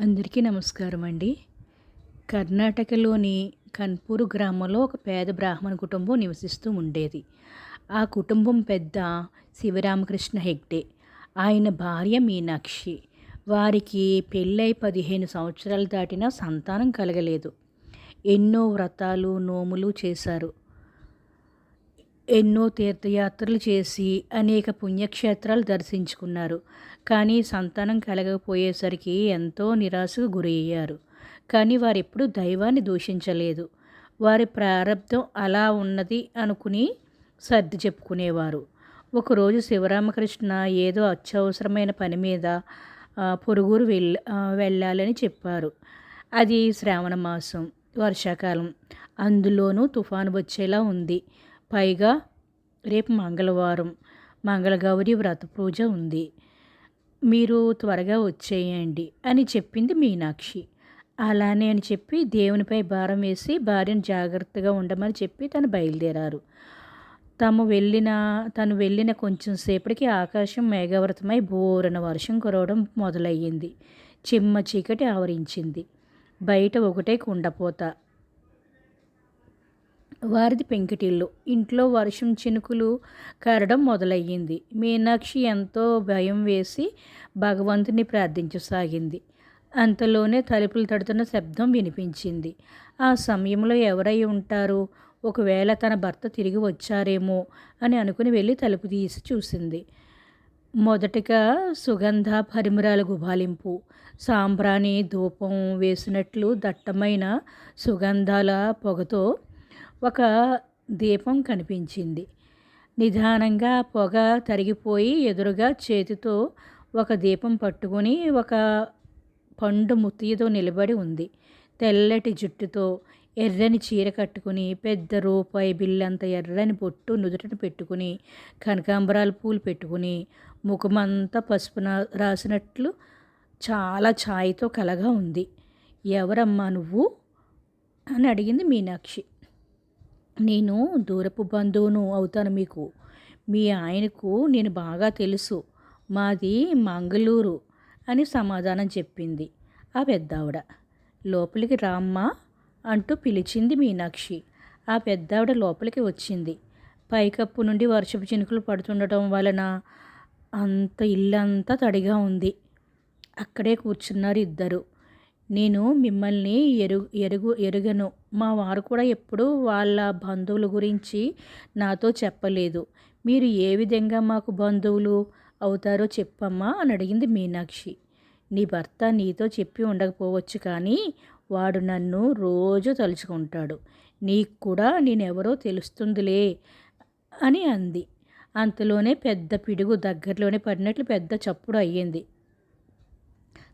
అందరికీ నమస్కారం అండి. కర్ణాటకలోని కన్పూరు గ్రామంలో ఒక పేద బ్రాహ్మణ కుటుంబం నివసిస్తూ ఉండేది. ఆ కుటుంబం పెద్ద శివరామకృష్ణ హెగ్డే. ఆయన భార్య మీనాక్షి. వారికి పెళ్ళై పదిహేను సంవత్సరాలు దాటినా సంతానం కలగలేదు. ఎన్నో వ్రతాలు నోములు చేశారు. ఎన్నో తీర్థయాత్రలు చేసి అనేక పుణ్యక్షేత్రాలు దర్శించుకున్నారు. కానీ సంతానం కలగకపోయేసరికి ఎంతో నిరాశకు గురయ్యారు. కానీ వారెప్పుడు దైవాన్ని దూషించలేదు. వారి ప్రారంధం అలా ఉన్నది అనుకుని సర్ది చెప్పుకునేవారు. ఒకరోజు శివరామకృష్ణ ఏదో అత్యవసరమైన పని మీద పొరుగురు వెళ్ళ వెళ్ళాలని చెప్పారు. అది శ్రావణ మాసం వర్షాకాలం. అందులోనూ తుఫాను వచ్చేలా ఉంది. పైగా రేపు మంగళవారం మంగళగౌరి వ్రత పూజ ఉంది. మీరు త్వరగా వచ్చేయండి అని చెప్పింది మీనాక్షి. అలానే అని చెప్పి దేవునిపై భారం వేసి భార్యను జాగ్రత్తగా ఉండమని చెప్పి తను బయలుదేరారు. తాము వెళ్ళిన తను వెళ్ళిన కొంచెం సేపటికి ఆకాశం మేఘావృతమై బోరన వర్షం కురవడం మొదలయ్యింది. చిమ్మ చీకటి ఆవరించింది. బయట ఒకటే కుండపోత. వారిది పెంకిటిల్లు. ఇంట్లో వర్షం చినుకులు కరడం మొదలయ్యింది. మీనాక్షి ఎంతో భయం వేసి భగవంతుని ప్రార్థించసాగింది. అంతలోనే తలుపులు తడుతున్న శబ్దం వినిపించింది. ఆ సమయంలో ఎవరై ఉంటారు? ఒకవేళ తన భర్త తిరిగి వచ్చారేమో అని అనుకుని వెళ్ళి తలుపు తీసి చూసింది. మొదటగా సుగంధ పరిమరాల గుబాలింపు సాంబ్రాణి ధూపం వేసినట్లు దట్టమైన సుగంధాల పొగతో ఒక దీపం కనిపించింది. నిదానంగా పొగ తరిగిపోయి ఎదురుగా చేతితో ఒక దీపం పట్టుకొని ఒక పండు ముత్తితో నిలబడి ఉంది. తెల్లటి జుట్టుతో ఎర్రని చీర కట్టుకుని పెద్ద రూపాయి బిల్లంత ఎర్రని బొట్టు నుదుటను పెట్టుకుని కనకాంబరాల పూలు పెట్టుకుని ముఖమంతా పసుపు రాసినట్లు చాలా ఛాయ్తో కలగా ఉంది. ఎవరమ్మా నువ్వు? అని అడిగింది మీనాక్షి. నేను దూరపు బంధువును అవుతాను మీకు. మీ ఆయనకు నేను బాగా తెలుసు. మాది మంగళూరు అని సమాధానం చెప్పింది ఆ పెద్దావిడ. లోపలికి రామ్మా అంటూ పిలిచింది మీనాక్షి. ఆ పెద్దావిడ లోపలికి వచ్చింది. పైకప్పు నుండి వర్షపు చినుకులు పడుతుండటం వలన అంత ఇల్లంతా తడిగా ఉంది. అక్కడే కూర్చున్నారు ఇద్దరు. నేను మిమ్మల్ని ఎరుగు ఎరుగు ఎరుగను. మా వారు కూడా ఎప్పుడూ వాళ్ళ బంధువుల గురించి నాతో చెప్పలేదు. మీరు ఏ విధంగా మాకు బంధువులు అవుతారో చెప్పమ్మా అని అడిగింది మీనాక్షి. నీ భర్త నీతో చెప్పి ఉండకపోవచ్చు కానీ వాడు నన్ను రోజు తలుచుకుంటాడు. నీకు కూడా నేనెవరో తెలుస్తుందిలే అని అంది. అంతలోనే పెద్ద పిడుగు దగ్గరలోనే పడినట్లు పెద్ద చప్పుడు అయ్యింది.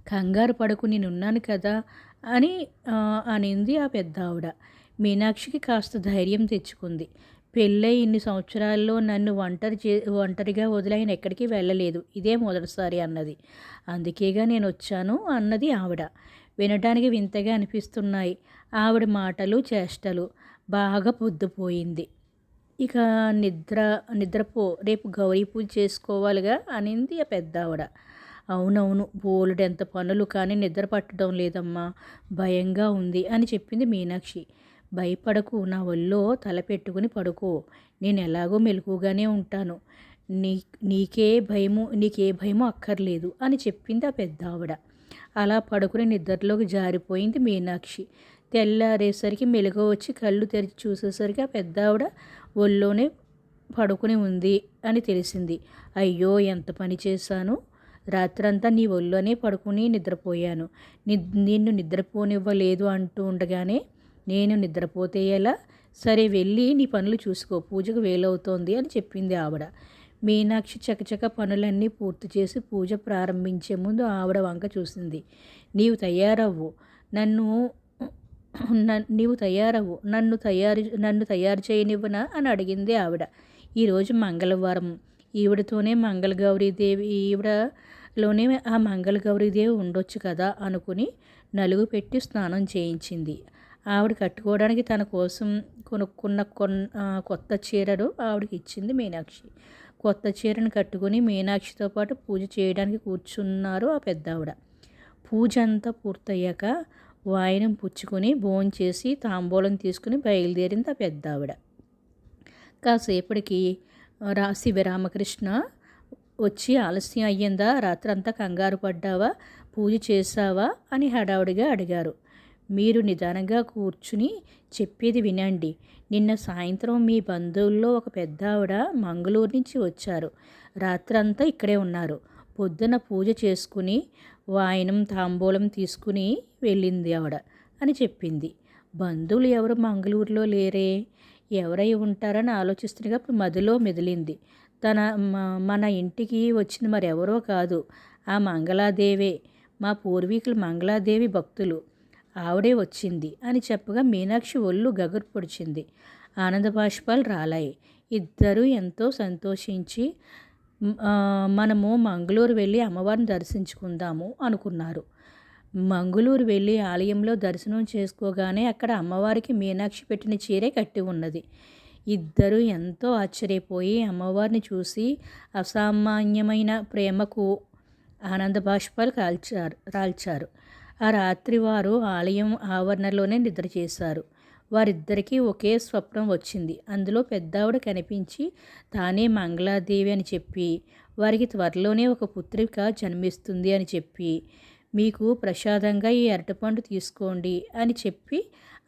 కంగారు పడకు నేనున్నాను కదా అని అనింది ఆ పెద్ద ఆవిడ మీనాక్షికి కాస్త ధైర్యం తెచ్చుకుంది. పెళ్ళై ఇన్ని సంవత్సరాల్లో నన్ను ఒంటరి చే ఒంటరిగా వదిలైన ఎక్కడికి వెళ్ళలేదు. ఇదే మొదటిసారి అన్నది. అందుకేగా నేను వచ్చాను అన్నది ఆవిడ. వినడానికి వింతగా అనిపిస్తున్నాయి ఆవిడ మాటలు చేష్టలు. బాగా పొద్దుపోయింది. ఇక నిద్ర నిద్రపో రేపు గౌరీ పూజ చేసుకోవాలిగా అనింది ఆ పెద్ద ఆవిడ అవునవును బోలెడెంత పనులు కానీ నిద్ర పట్టడం లేదమ్మా భయంగా ఉంది అని చెప్పింది మీనాక్షి. భయపడకు నా ఒళ్ళో తల పెట్టుకుని పడుకో. నేను ఎలాగో మెలకుగానే ఉంటాను. నీ నీకే భయము నీకే భయము అక్కర్లేదు అని చెప్పింది ఆ పెద్ద ఆవిడ అలా పడుకుని నిద్రలోకి జారిపోయింది మీనాక్షి. తెల్లారేసరికి మెలుగు వచ్చి కళ్ళు తెరిచి చూసేసరికి ఆ పెద్ద ఆవిడ ఒళ్ళోనే పడుకుని ఉంది అని తెలిసింది. అయ్యో ఎంత పని చేశాను? రాత్రంతా నీ ఒళ్ళోనే పడుకుని నిద్రపోయాను. నిన్ను నిద్రపోనివ్వలేదు అంటూ ఉండగానే నేను నిద్రపోతే ఎలా? సరే వెళ్ళి నీ పనులు చూసుకో. పూజకు వేలవుతోంది అని చెప్పింది ఆవిడ. మీనాక్షి చకచక పనులన్నీ పూర్తి చేసి పూజ ప్రారంభించే ముందు ఆవిడ వంక చూసింది. నీవు తయారవ్వు. నన్ను నీవు తయారవ్వు. నన్ను తయారు నన్ను తయారు చేయనివ్వనా అని అడిగింది ఆవిడ. ఈరోజు మంగళవారం. ఈవిడతోనే మంగళగౌరీదేవి ఈవిడలోనే ఆ మంగళగౌరీదేవి ఉండొచ్చు కదా అనుకుని నలుగు పెట్టి స్నానం చేయించింది. ఆవిడ కట్టుకోవడానికి తన కోసం కొనుక్కున్న కొన్న కొత్త చీరలు ఆవిడకి ఇచ్చింది మీనాక్షి. కొత్త చీరను కట్టుకుని మీనాక్షితో పాటు పూజ చేయడానికి కూర్చున్నారు ఆ పెద్ద ఆవిడ పూజ అంతా పూర్తయ్యాక వాయనం పుచ్చుకొని భోంచేసి తాంబూలం తీసుకుని బయలుదేరింది ఆ పెద్ద ఆవిడ కాసేపటికి రా శివరామకృష్ణ వచ్చి ఆలస్యం అయ్యిందా? రాత్రంతా కంగారు పడ్డావా? పూజ చేశావా? అని హడావుడిగా అడిగారు. మీరు నిదానంగా కూర్చుని చెప్పేది వినండి. నిన్న సాయంత్రం మీ బంధువుల్లో ఒక పెద్ద ఆవిడ మంగళూరు నుంచి వచ్చారు. రాత్రంతా ఇక్కడే ఉన్నారు. పొద్దున పూజ చేసుకుని వాయనం తాంబూలం తీసుకుని వెళ్ళింది ఆవిడ అని చెప్పింది. బంధువులు ఎవరు మంగళూరులో లేరే? ఎవరై ఉంటారని ఆలోచిస్తుండగా ఇప్పుడు మదిలో మెదిలింది. తన మన ఇంటికి వచ్చింది మరెవరో కాదు. ఆ మంగళాదేవే మా పూర్వీకులు మంగళాదేవి భక్తులు. ఆవిడే వచ్చింది అని చెప్పగా మీనాక్షి ఒళ్ళు గగురు పొడిచింది. ఆనంద బాష్పాలు రాలాయి. ఇద్దరూ ఎంతో సంతోషించి మనము మంగళూరు వెళ్ళి అమ్మవారిని దర్శించుకుందాము అనుకున్నారు. మంగళూరు వెళ్ళి ఆలయంలో దర్శనం చేసుకోగానే అక్కడ అమ్మవారికి మీనాక్షి పెట్టిన చీరే కట్టి ఉన్నది. ఇద్దరూ ఎంతో ఆశ్చర్యపోయి అమ్మవారిని చూసి అసామాన్యమైన ప్రేమకు ఆనంద బాష్పాలు కాల్చారు రాల్చారు. ఆ రాత్రి వారు ఆలయం ఆవరణలోనే నిద్ర చేశారు. వారిద్దరికీ ఒకే స్వప్నం వచ్చింది. అందులో పెద్దావిడ కనిపించి తానే మంగళాదేవి అని చెప్పి వారికి త్వరలోనే ఒక పుత్రిక జన్మిస్తుంది అని చెప్పి మీకు ప్రసాదంగా ఈ అరటిపండు తీసుకోండి అని చెప్పి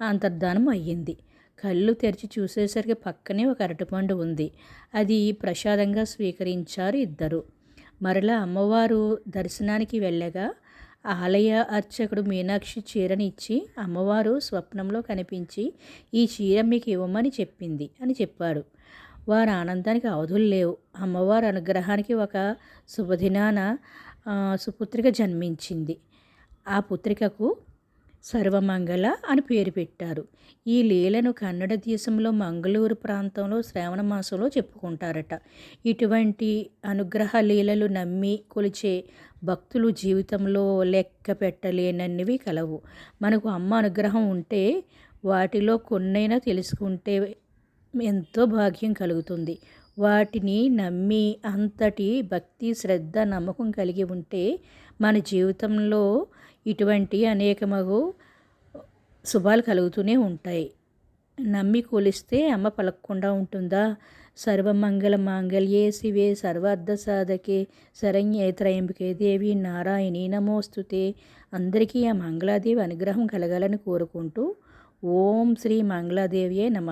అంతర్ధానం అయ్యింది. కళ్ళు తెరిచి చూసేసరికి పక్కనే ఒక అరటిపండు ఉంది. అది ప్రసాదంగా స్వీకరించారు ఇద్దరు. మరలా అమ్మవారు దర్శనానికి వెళ్ళగా ఆలయ అర్చకుడు మీనాక్షి చీరని ఇచ్చి అమ్మవారు స్వప్నంలో కనిపించి ఈ చీర మీకు ఇవ్వమని చెప్పింది అని చెప్పాడు. వారి ఆనందానికి అవధులు లేవు. అమ్మవారి అనుగ్రహానికి ఒక శుభదినాన సుపుత్రిక జన్మించింది. ఆ పుత్రికకు సర్వమంగళ అని పేరు పెట్టారు. ఈ లీలను కన్నడ దేశంలో మంగళూరు ప్రాంతంలో శ్రావణ మాసంలో చెప్పుకుంటారట. ఇటువంటి అనుగ్రహ లీలలు నమ్మి కొలిచే భక్తులు జీవితంలో లెక్క పెట్టలేనన్నవి కలవు. మనకు అమ్మ అనుగ్రహం ఉంటే వాటిలో కొన్నైనా తెలుసుకుంటే ఎంతో భాగ్యం కలుగుతుంది. వాటిని నమ్మి అంతటి భక్తి శ్రద్ధ నమ్మకం కలిగి ఉంటే మన జీవితంలో ఇటువంటి అనేకమగు శుభాలు కలుగుతూనే ఉంటాయి. నమ్మి కొలిస్తే అమ్మ పలకకుండా ఉంటుందా? సర్వమంగళ మాంగళ్యే శివే సర్వార్థ సాధకే శరణ్యే త్రయంబికే దేవి నారాయణి నమోస్తుతే అందరికీ ఆ మంగళాదేవి అనుగ్రహం కలగాలని కోరుకుంటూ ఓం శ్రీ మంగళాదేవియే నమ.